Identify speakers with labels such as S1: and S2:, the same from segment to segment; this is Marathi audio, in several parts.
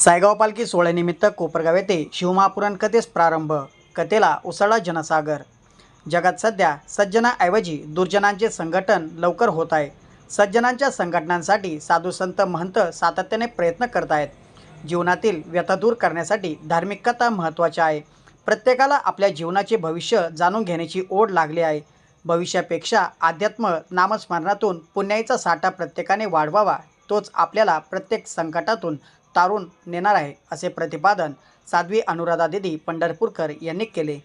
S1: सायगाव पालखी सोहळ्यानिमित्त कोपरगाव येथे शिवमहापुराण कथेस प्रारंभ. कथेला उसळला जनसागर. जगात सध्या सज्जनाऐवजी दुर्जनांचे संघटन लवकर होत आहे. सज्जनांच्या संघटनांसाठी साधू संत महंत सातत्याने प्रयत्न करत आहेत. जीवनातील व्यथा दूर करण्यासाठी धार्मिक कथा महत्त्वाच्या आहे. प्रत्येकाला आपल्या जीवनाचे भविष्य जाणून घेण्याची ओढ लागली आहे. भविष्यापेक्षा अध्यात्म नामस्मरणातून पुण्याईचा साठा प्रत्येकाने वाढवावा तोच आपल्याला प्रत्येक संकटातून तारून नेणार आहे असे प्रतिपादन साध्वी अनुराधा दिदी पंढरपूरकर यांनी केले.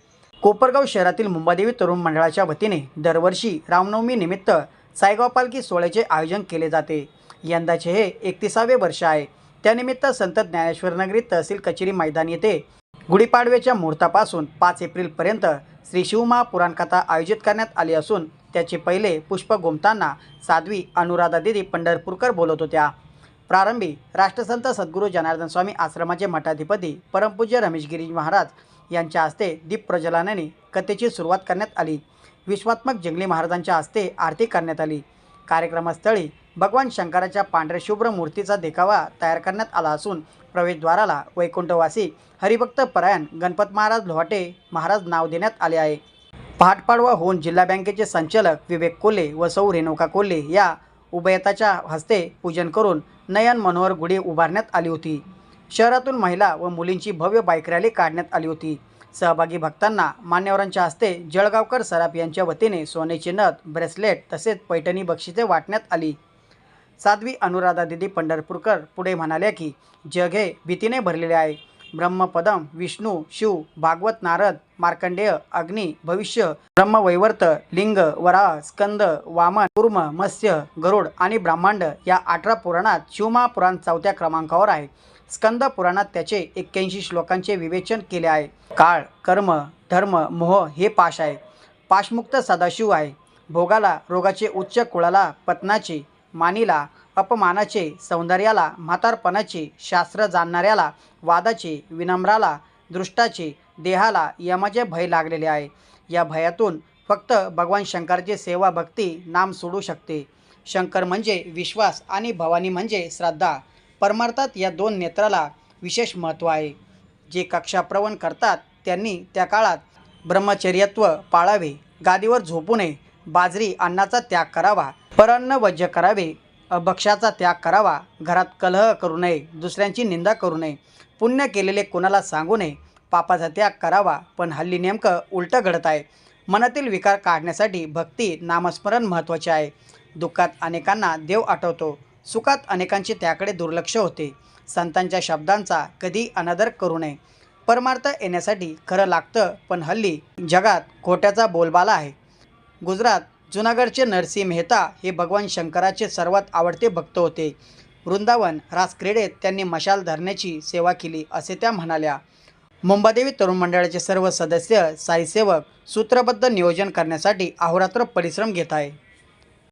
S1: कोपरगाव शहरातील मुंबादेवी तरुण मंडळाच्या वतीने दरवर्षी रामनवमी निमित्त सायगाव पालखी सोहळ्याचे आयोजन केले जाते. यंदाचे हे एकतीसावे वर्ष आहे. त्यानिमित्त संत ज्ञानेश्वरनगरी तहसील कचेरी मैदान येथे गुढीपाडव्याच्या मुहूर्तापासून पाच एप्रिलपर्यंत श्री शिवमहापुराण आयोजित करण्यात आली असून त्याचे पहिले पुष्प गोमताना साध्वी अनुराधा दिदी पंढरपूरकर बोलत होत्या. प्रारंभी राष्ट्रसंत सद्गुरू जनार्दन स्वामी आश्रमाचे मठाधिपती परमपूज्य रमेश गिरी महाराज यांच्या हस्ते दीप प्रज्वलनाने कथेची सुरुवात करण्यात आली. विश्वात्मक जंगली महाराजांच्या हस्ते आरती करण्यात आली. कार्यक्रमस्थळी भगवान शंकराच्या पांढऱ्या शुभ्र मूर्तीचा देखावा तयार करण्यात आला असून प्रवेशद्वाराला वैकुंठवासी हरिभक्त परायण गणपत महाराज लोहाटे महाराज नाव देण्यात आले आहे. पहाटपाडवा होऊन जिल्हा बँकेचे संचालक विवेक कोल्हे व सौ रेणुका कोल्हे या उभयताच्या हस्ते पूजन करून नयन मनोहर गुढी उभारण्यात आली होती. शहरातून महिला व मुलींची भव्य बाईक रॅली काढण्यात आली होती. सहभागी भक्तांना मान्यवरांच्या हस्ते जळगावकर सराफ यांच्या वतीने सोन्याची नथ ब्रेसलेट तसेच पैठणी बक्षिसे वाटण्यात आली. साध्वी अनुराधा दिदी पंढरपूरकर पुढे म्हणाल्या की जग हे भीतीने भरलेले आहे. ब्रह्मपदम विष्णू शिव भागवत नारद मार्कंडेय अग्नी भविष्य ब्रह्मवैवर्त लिंग वराह स्कंद वामन कुर्म मत्स्य गरुड आणि ब्रह्मांड या अठरा पुराणात शिवमहापुराण चौथ्या क्रमांकावर आहे. स्कंद पुराणात त्याचे एक्क्याऐंशी श्लोकांचे विवेचन केले आहे. काळ कर्म धर्म मोह हे पाश आहे. पाशमुक्त सदाशिव आहे. भोगाला रोगाचे उच्च कुळाला पत्नाचे मानीला अपमानाचे सौंदर्याला म्हातारपणाचे शास्त्र जाणणाऱ्याला वादाचे विनम्राला दृष्टाचे देहाला यमाचे भय लागलेले आहे. या भयातून फक्त भगवान शंकराची सेवा भक्ती नाम सोडू शकते. शंकर म्हणजे विश्वास आणि भवानी म्हणजे श्रद्धा. परमार्थात या दोन नेत्राला विशेष महत्त्व आहे. जे कक्षाप्रवण करतात त्यांनी त्या काळात ब्रह्मचर्यत्व पाळावे गादीवर झोपू नये बाजरी अन्नाचा त्याग करावा परान्न वज्य करावे भक्ष्याचा त्याग करावा घरात कलह करू नये दुसऱ्यांची निंदा करू नये पुण्य केलेले कोणाला सांगू नये पापाचा त्याग करावा पण हल्ली नेमकं उलटं घडत आहे. मनातील विकार काढण्यासाठी भक्ती नामस्मरण महत्त्वाचे आहे. दुःखात अनेकांना देव आठवतो. सुखात अनेकांचे त्याकडे दुर्लक्ष होते. संतांच्या शब्दांचा कधी अनादर करू नये. परमार्थ येण्यासाठी खरं लागतं पण हल्ली जगात खोट्याचा बोलबाला आहे. गुजरात जुनागडचे नरसिंह मेहता हे भगवान शंकराचे सर्वात आवडते भक्त होते. वृंदावन रासक्रीडेत त्यांनी मशाल धरण्याची सेवा केली असे त्या म्हणाल्या. मुंबादेवी तरुण मंडळाचे सर्व सदस्य साईसेवक सूत्रबद्ध नियोजन करण्यासाठी अहोरात्र परिश्रम घेत आहे.